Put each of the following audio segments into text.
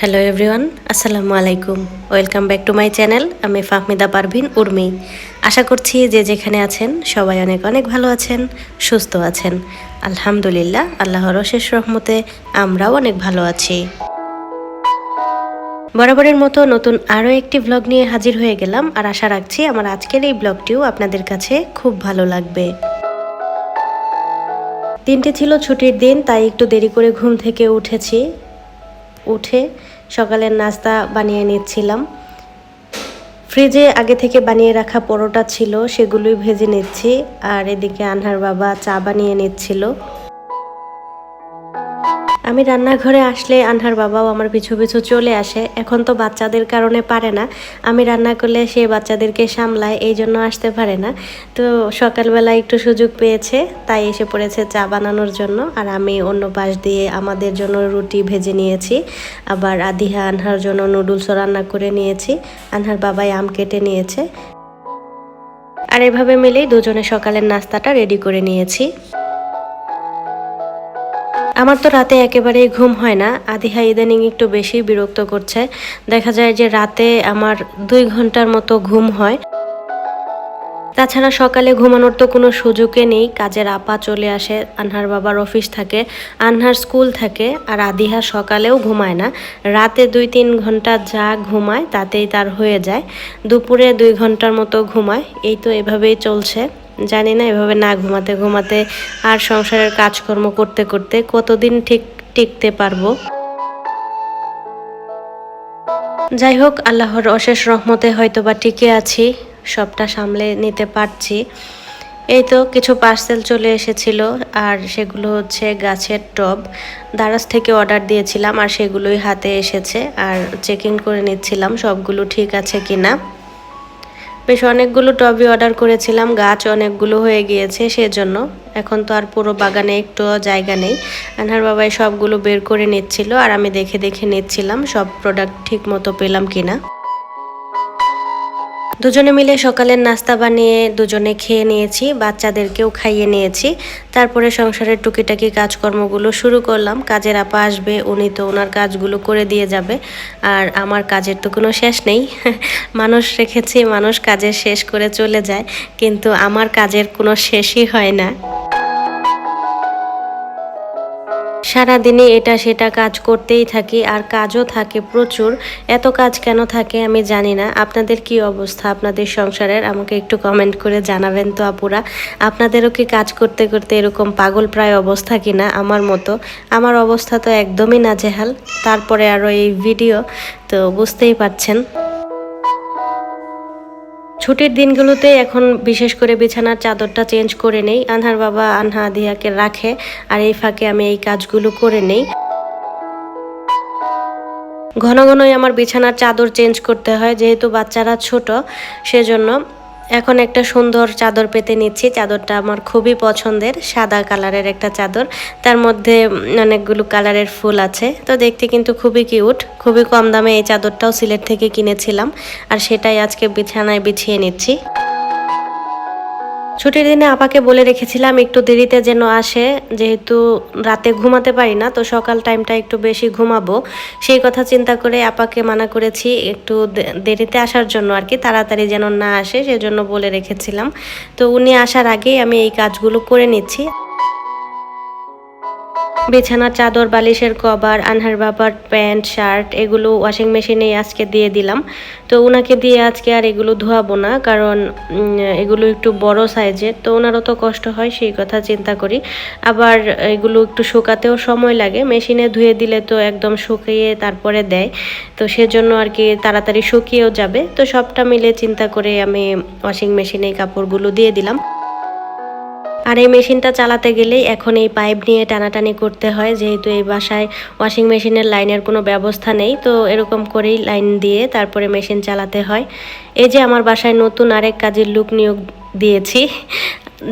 Hello everyone আসসালামু আলাইকুম welcome back to my channel আমি ফাহমিদা পারভিন উর্মি আশা করছি যে যেখানে আছেন সবাই অনেক অনেক ভালো আছেন, সুস্থ আছেন। আলহামদুলিল্লাহ, আল্লাহর অশেষ রহমতে আমরাও অনেক ভালো আছি। বরাবরের মতো নতুন আরও একটি ব্লগ নিয়ে হাজির হয়ে গেলাম আর আশা রাখছি আমার আজকের এই ব্লগটিও আপনাদের কাছে খুব ভালো লাগবে। দিনটি ছিল ছুটির দিন, তাই একটু দেরি করে ঘুম থেকে উঠেছি। উঠে সকালের নাস্তা বানিয়ে নিচ্ছিলাম। ফ্রিজে আগে থেকে বানিয়ে রাখা পরোটা ছিল, সেগুলোই ভেজে নিচ্ছি। আর এদিকে আনহার বাবা চা বানিয়ে নিচ্ছিল। আমি রান্নাঘরে আসলে আনহার বাবাও আমার পিছু পিছু চলে আসে। এখন তো বাচ্চাদের কারণে পারে না। আমি রান্না করলে সে বাচ্চাদেরকে সামলায়, এই জন্য আসতে পারে না। তো সকালবেলা একটু সুযোগ পেয়েছে, তাই এসে পড়েছে চা বানানোর জন্য। আর আমি অন্য পাশ দিয়ে আমাদের জন্য রুটি ভেজে নিয়েছি। আবার আদিহা আনহার জন্য নুডলসও রান্না করে নিয়েছি। আনহার বাবাই আম কেটে নিয়েছে। আর এভাবে মিলেই দুজনে সকালের নাস্তাটা রেডি করে নিয়েছি। আমার তো রাতে একেবারেই ঘুম হয় না। আদিহা ইদানিং একটু বেশি বিরক্ত করছে। দেখা যায় যে রাতে আমার দুই ঘণ্টার মতো ঘুম হয়। তাছাড়া সকালে ঘুমানোর তো কোনো সুযোগে নেই। কাজের আপা চলে আসে, আনহার বাবার অফিস থাকে, আনহার স্কুল থাকে, আর আদিহা সকালেও ঘুমায় না। রাতে দুই তিন ঘণ্টা যা ঘুমায়, তাতেই তার হয়ে যায়। দুপুরে দুই ঘণ্টার মতো ঘুমায়। এই তো এভাবেই চলছে। জানি না, এভাবে না ঘুমাতে ঘুমাতে আর সংসারের কাজকর্ম করতে করতে কতদিন ঠিক টিকতে পারব? যাই হোক, আল্লাহর অশেষ রহমতে হয়তো বা টিকে আছি, সবটা সামলে নিতে পারছি। এই তো কিছু পার্সেল চলে এসেছিল, আর সেগুলো হচ্ছে গাছের টব। দারাজ থেকে অর্ডার দিয়েছিলাম, আর সেগুলোই হাতে এসেছে, আর চেক ইন করে নিচ্ছিলাম সবগুলো ঠিক আছে কিনা। বেশ অনেকগুলো টবি অর্ডার করেছিলাম, গাছ অনেকগুলো হয়ে গিয়েছে, সেজন্য এখন তো আর পুরো বাগানে একটু জায়গা নেই। আনহার বাবাই সবগুলো বের করে নিচ্ছিল আর আমি দেখে দেখে নিচ্ছিলাম সব প্রোডাক্ট ঠিক মতো পেলাম কিনা। দুজনে মিলে সকালের নাস্তা বানিয়ে দুজনে খেয়ে নিয়েছি, বাচ্চাদেরকেও খাইয়ে নিয়েছি। তারপরে সংসারের টুকিটাকি কাজকর্মগুলো শুরু করলাম। কাজের আপা আসবে, উনি তো ওনার কাজগুলো করে দিয়ে যাবে। আর আমার কাজের তো কোনো শেষ নেই। মানুষ রেখেছি, মানুষ কাজের শেষ করে চলে যায়। কিন্তু আমার কাজের কোনো শেষই হয় না। সারাদিনে এটা সেটা কাজ করতেই থাকি, আর কাজও থাকে প্রচুর। এত কাজ কেন থাকে আমি জানি না। আপনাদের কি অবস্থা? আপনাদের সংসারের? আমাকে একটু কমেন্ট করে জানাবেন তো আপুরা। আপনাদেরও কি কাজ করতে করতে এরকম পাগল প্রায় অবস্থা কিনা আমার মতো? আমার অবস্থা তো একদমই নাজেহাল। তারপরে আরও এই ভিডিও তো বুঝতেই পারছেন। ছুটির দিনগুলোতে এখন বিশেষ করে বিছানার চাদরটা চেঞ্জ করে নেই। আনহার বাবা আনহা দিয়াকে রাখে আর এই ফাঁকে আমি এই কাজগুলো করে নেই। ঘন ঘনই আমার বিছানার চাদর চেঞ্জ করতে হয়, যেহেতু বাচ্চারা ছোট, সেজন্য এখন একটা সুন্দর চাদর পেতে নিচ্ছি। চাদরটা আমার খুবই পছন্দের, সাদা কালারের একটা চাদর। তার মধ্যে অনেকগুলো কালারের ফুল আছে। তো দেখতে কিন্তু খুবই কিউট, খুবই কম দামে এই চাদরটাও সিলেট থেকে কিনেছিলাম। আর সেটাই আজকে বিছানায় বিছিয়ে নিচ্ছি। ছুটির দিনে আপাকে বলে রেখেছিলাম একটু দেরিতে যেন আসে, যেহেতু রাতে ঘুমাতে পারি না, তো সকাল টাইমটা একটু বেশি ঘুমাবো। সেই কথা চিন্তা করে আপাকে মানা করেছি একটু দেরিতে আসার জন্য আর কি, তাড়াতাড়ি যেন না আসে, সেজন্য বলে রেখেছিলাম। তো উনি আসার আগেই আমি এই কাজগুলো করে নিচ্ছি। বিছানার চাদর, বালিশের কভার, আনহার বাবার প্যান্ট, শার্ট, এগুলো ওয়াশিং মেশিনে আজকে দিয়ে দিলাম। তো ওনাকে দিয়ে আজকে আর এগুলো ধোয়াবো না, কারণ এগুলো একটু বড় সাইজের তো ওনারও তো কষ্ট হয়, সেই কথা চিন্তা করি। আবার এগুলো একটু শুকাতেও সময় লাগে মেশিনে ধুয়ে দিলে তো একদম শুকিয়ে তারপরে দেয়। তো সেজন্য আর কি তাড়াতাড়ি শুকিয়েও যাবে। তো সবটা মিলে চিন্তা করে আমি ওয়াশিং মেশিনে কাপড়গুলো দিয়ে দিলাম। আর এই মেশিনটা চালাতে গেলেই এখন এই পাইপ নিয়ে টানাটানি করতে হয়, যেহেতু এই বাসায় ওয়াশিং মেশিনের লাইনের কোনো ব্যবস্থা নেই, তো এরকম করেই লাইন দিয়ে তারপরে মেশিন চালাতে হয়। এই যে আমার বাসায় নতুন আরেক কাজের লুক নিয়োগ দিয়েছি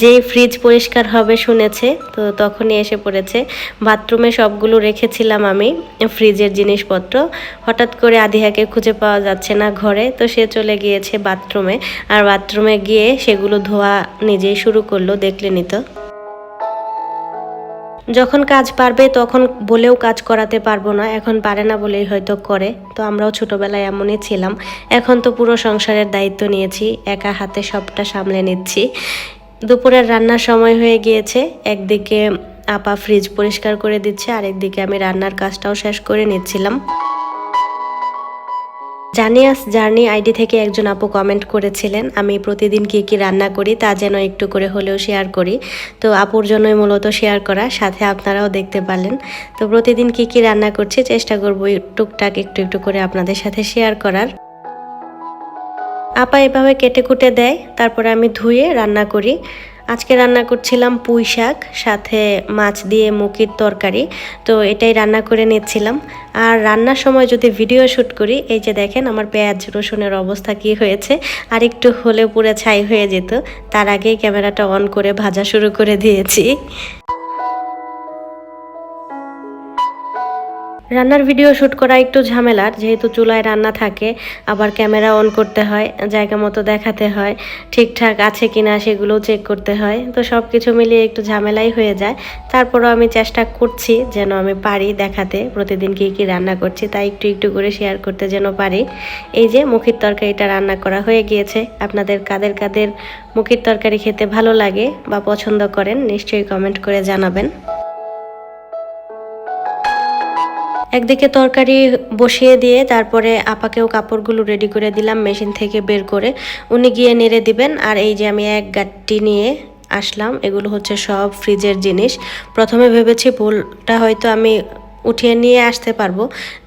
যেই ফ্রিজ পরিষ্কার হবে শুনেছে, তো তখনই এসে পড়েছে। বাথরুমে সবগুলো রেখেছিলাম আমি ফ্রিজের জিনিসপত্র। হঠাৎ করে আদিহাকে খুঁজে পাওয়া যাচ্ছে না ঘরে, তো সে চলে গিয়েছে বাথরুমে আর বাথরুমে গিয়ে সেগুলো ধোয়া নিজেই শুরু করল, দেখলে নিত যখন কাজ পারবে তখন বলেও কাজ করাতে পারব না, এখন পারে না বলেই হয়তো করে। তো আমরাও ছোটোবেলায় এমনই ছিলাম। এখন তো পুরো সংসারের দায়িত্ব নিয়েছি, একা হাতে সবটা সামলে নিচ্ছি। দুপুরের রান্নার সময় হয়ে গিয়েছে। একদিকে আপা ফ্রিজ পরিষ্কার করে দিচ্ছে আর একদিকে আমি রান্নার কাজটাও শেষ করে নিচ্ছিলাম। জানিয়াস জার্নি আইডি থেকে একজন আপু কমেন্ট করেছিলেন, আমি প্রতিদিন কি কি রান্না করি তা যেন একটু করে হলেও শেয়ার করি? তো আপুর জন্যই মূলত শেয়ার করা, সাথে আপনারাও দেখতে পারলেন। তো প্রতিদিন কি কি রান্না করছি, চেষ্টা করব টুকটাক একটু একটু করে আপনাদের সাথে শেয়ার করার। আপা এভাবে কেটে কুটে দেয়, তারপরে আমি ধুয়ে রান্না করি। আজকে রান্না করছিলাম পুঁই শাক, সাথে মাছ দিয়ে মুখির তরকারি, তো এটাই রান্না করে নিচ্ছিলাম। আর রান্নার সময় যদি ভিডিও শ্যুট করি, এই যে দেখেন আমার পেঁয়াজ রসুনের অবস্থা কি হয়েছে, আর একটু হলে পুরো ছাই হয়ে যেত, তার আগেই ক্যামেরাটা অন করে ভাজা শুরু করে দিয়েছি। রান্নার ভিডিও শ্যুট করা একটু ঝামেলার, যেহেতু চুলায় রান্না থাকে, আবার ক্যামেরা অন করতে হয়, জায়গা মতো দেখাতে হয়, ঠিকঠাক আছে কি না সেগুলো চেক করতে হয়, তো সব কিছু মিলিয়ে একটু ঝামেলাই হয়ে যায়। তারপরও আমি চেষ্টা করছি যেন আমি পারি দেখাতে, প্রতিদিন কী কী রান্না করছি, তাই একটু একটু করে শেয়ার করতে যেন পারি। এই যে মুখির তরকারিটা রান্না করা হয়ে গিয়েছে, আপনাদের কাদের কাদের মুখির তরকারি খেতে ভালো লাগে বা পছন্দ করেন, নিশ্চয়ই কমেন্ট করে জানাবেন। একদিকে তরকারি বসিয়ে দিয়ে তারপরে আপাকেও কাপড়গুলো রেডি করে দিলাম মেশিন থেকে বের করে। উনি গিয়ে নেড়ে দিবেন, আর এই যে আমি এক গাঁটটি নিয়ে আসলাম, এগুলো হচ্ছে সব ফ্রিজের জিনিস। প্রথমে ভেবেছি বোলটা হয়তো আমি উঠিয়ে নিয়ে আসতে পারব।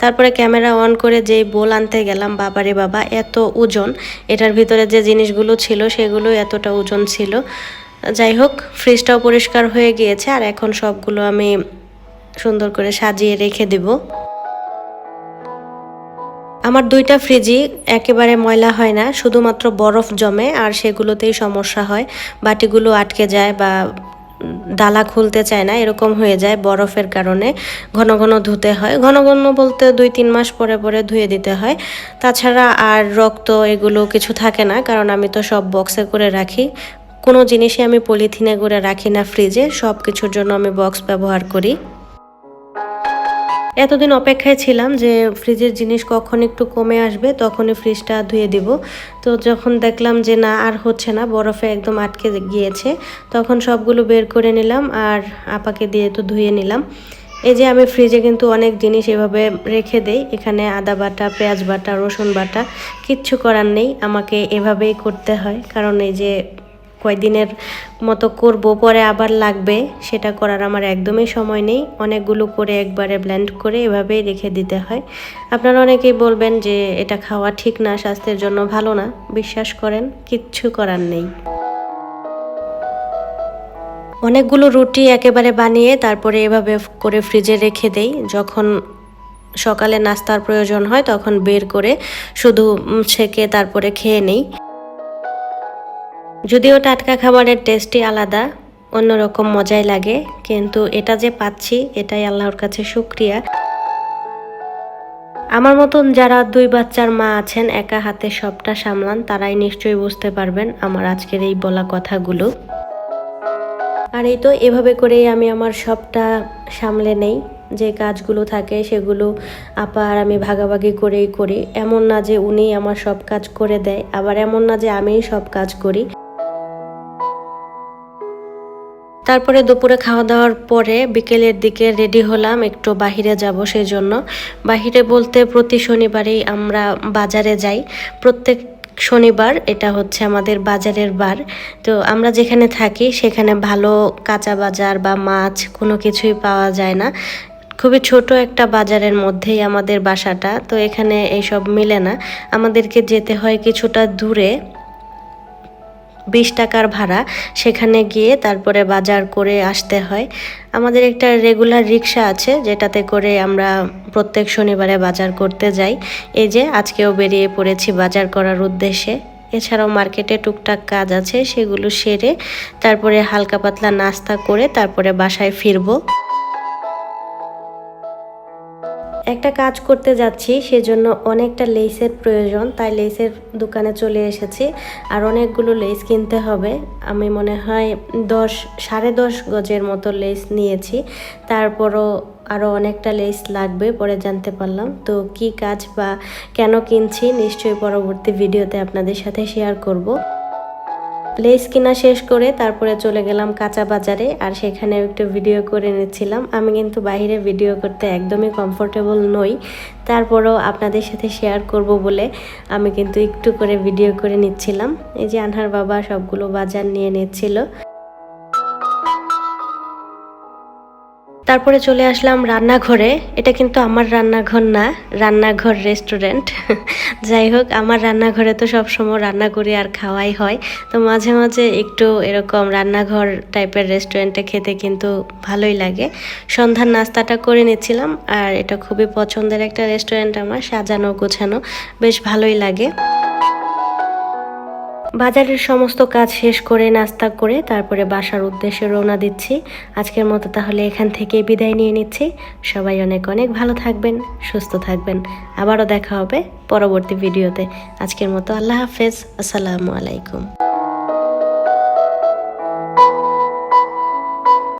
তারপরে ক্যামেরা অন করে যেই বোল আনতে গেলাম, বাবারে বাবা, এত ওজন। এটার ভিতরে যে জিনিসগুলো ছিল, সেগুলো এতটা ওজন ছিল। যাই হোক ফ্রিজটাও পরিষ্কার হয়ে গিয়েছে, আর এখন সবগুলো আমি সুন্দর করে সাজিয়ে রেখে দেব। আমার দুইটা ফ্রিজই একেবারে ময়লা হয় না, শুধুমাত্র বরফ জমে আর সেগুলোতেই সমস্যা হয়। বাটিগুলো আটকে যায় বা ডালা খুলতে চায় না, এরকম হয়ে যায় বরফের কারণে। ঘন ঘন ধুতে হয়। ঘন ঘন বলতে দুই তিন মাস পরে পরে ধুয়ে দিতে হয়। তাছাড়া আর রক্ত এগুলো কিছু থাকে না, কারণ আমি তো সব বক্সে করে রাখি। কোনো জিনিসই আমি পলিথিনে করে রাখি না ফ্রিজে সব কিছুর জন্য আমি বক্স ব্যবহার করি। এতদিন অপেক্ষায় ছিলাম যে ফ্রিজের জিনিস কখন একটু কমে আসবে, তখনই ফ্রিজটা ধুয়ে দিব। তো যখন দেখলাম যে না, আর হচ্ছে না, বরফে একদম আটকে গিয়েছে, তখন সবগুলো বের করে নিলাম আর আপাকে দিয়ে তো ধুয়ে নিলাম। এই যে আমি ফ্রিজে কিন্তু অনেক জিনিস এভাবে রেখে দেই, এখানে আদা বাটা, পেঁয়াজ বাটা, রসুন বাটা, কিচ্ছু করার নেই, আমাকে এভাবেই করতে হয়। কারণ এই যে কয়দিনের মতো করব, পরে আবার লাগবে, সেটা করার আমার একদমই সময় নেই। অনেকগুলো করে একবারে ব্লেন্ড করে এভাবেই রেখে দিতে হয়। আপনারা অনেকেই বলবেন যে এটা খাওয়া ঠিক না, স্বাস্থ্যের জন্য ভালো না। বিশ্বাস করেন, কিচ্ছু করার নেই। অনেকগুলো রুটি একেবারে বানিয়ে তারপরে এভাবে করে ফ্রিজে রেখে দেই। যখন সকালে নাস্তার প্রয়োজন হয়, তখন বের করে শুধু ছেঁকে তারপরে খেয়ে নেই। যদিও টাটকা খাবারের টেস্টই আলাদা, অন্যরকম মজাই লাগে, কিন্তু এটা যে পাচ্ছি, এটাই আল্লাহর কাছে শুক্রিয়া। আমার মতন যারা দুই বাচ্চার মা আছেন, একা হাতে সবটা সামলান, তারাই নিশ্চয়ই বুঝতে পারবেন আমার আজকের এই বলা কথাগুলো। আর এই তো এভাবে করেই আমি আমার সবটা সামলে নেই, যে কাজগুলো থাকে সেগুলো আপা আর আমি ভাগাভাগি করেই করি। এমন না যে উনি আমার সব কাজ করে দেয়, আবার এমন না যে আমিই সব কাজ করি। তারপরে দুপুরে খাওয়া দাওয়ার পরে বিকেলের দিকে রেডি হলাম একটু বাহিরে যাব সেই জন্য বাহিরে বলতে প্রতি শনিবারেই আমরা বাজারে যাই। প্রত্যেক শনিবার এটা হচ্ছে আমাদের বাজারের বার। তো আমরা যেখানে থাকি সেখানে ভালো কাঁচা বাজার বা মাছ কোনো কিছুই পাওয়া যায় না। খুবই ছোট একটা বাজারের মধ্যেই আমাদের বাসাটা। তো এখানে এইসব মিলে না। আমাদেরকে যেতে হয় কিছুটা দূরে। বিশ টাকার ভাড়া, সেখানে গিয়ে তারপরে বাজার করে আসতে হয়। আমাদের একটা রেগুলার রিক্সা আছে, যেটাতে করে আমরা প্রত্যেক শনিবারে বাজার করতে যাই। এই যে, আজকেও বেরিয়ে পড়েছি বাজার করার উদ্দেশ্যে। এছাড়াও মার্কেটে টুকটাক কাজ আছে, সেগুলো সেরে তারপরে হালকা পাতলা নাস্তা করে তারপরে বাসায় ফিরবো। একটা কাজ করতে যাচ্ছি, সেজন্য অনেকটা লেসের প্রয়োজন, তাই লেসের দোকানে চলে এসেছি। আর অনেকগুলো লেস কিনতে হবে। আমি মনে হয় দশ, সাড়ে দশ গজের মতো লেস নিয়েছি। তারপরও আরও অনেকটা লেস লাগবে পরে জানতে পারলাম। তো কি কাজ বা কেন কিনছি, নিশ্চয়ই পরবর্তী ভিডিওতে আপনাদের সাথে শেয়ার করব। লেস কিনা শেষ করে তারপরে চলে গেলাম কাঁচা বাজারে আর সেখানে একটু ভিডিও করে নিচ্ছিলাম। আমি কিন্তু বাইরে ভিডিও করতে একদমই কমফোর্টেবল নই। তারপরও আপনাদের সাথে শেয়ার করব বলে আমি কিন্তু একটু করে ভিডিও করে নিচ্ছিলাম। এই যে আনহার বাবা সবগুলো বাজার নিয়ে নিচ্ছিল। তারপরে চলে আসলাম রান্নাঘরে। এটা কিন্তু আমার রান্নাঘর না, রান্নাঘর রেস্টুরেন্ট। যাই হোক, আমার রান্নাঘরে তো সবসময় রান্না করি আর খাওয়াই হয়। তো মাঝে মাঝে একটু এরকম রান্নাঘর টাইপের রেস্টুরেন্টে খেতে কিন্তু ভালোই লাগে। সন্ধ্যার নাস্তাটা করে নিচ্ছিলাম আর এটা খুবই পছন্দের একটা রেস্টুরেন্ট আমার, সাজানো গোছানো, বেশ ভালোই লাগে। বাজারের সমস্ত কাজ শেষ করে নাস্তা করে তারপরে বাসার উদ্দেশ্যে রওনা দিচ্ছি। আজকের মতো তাহলে এখান থেকে বিদায় নিয়ে নিচ্ছি। সবাই অনেক অনেক ভালো থাকবেন, সুস্থ থাকবেন। আবারও দেখা হবে পরবর্তী ভিডিওতে। আজকের মতো আল্লাহ হাফেজ। আসসালামু আলাইকুম।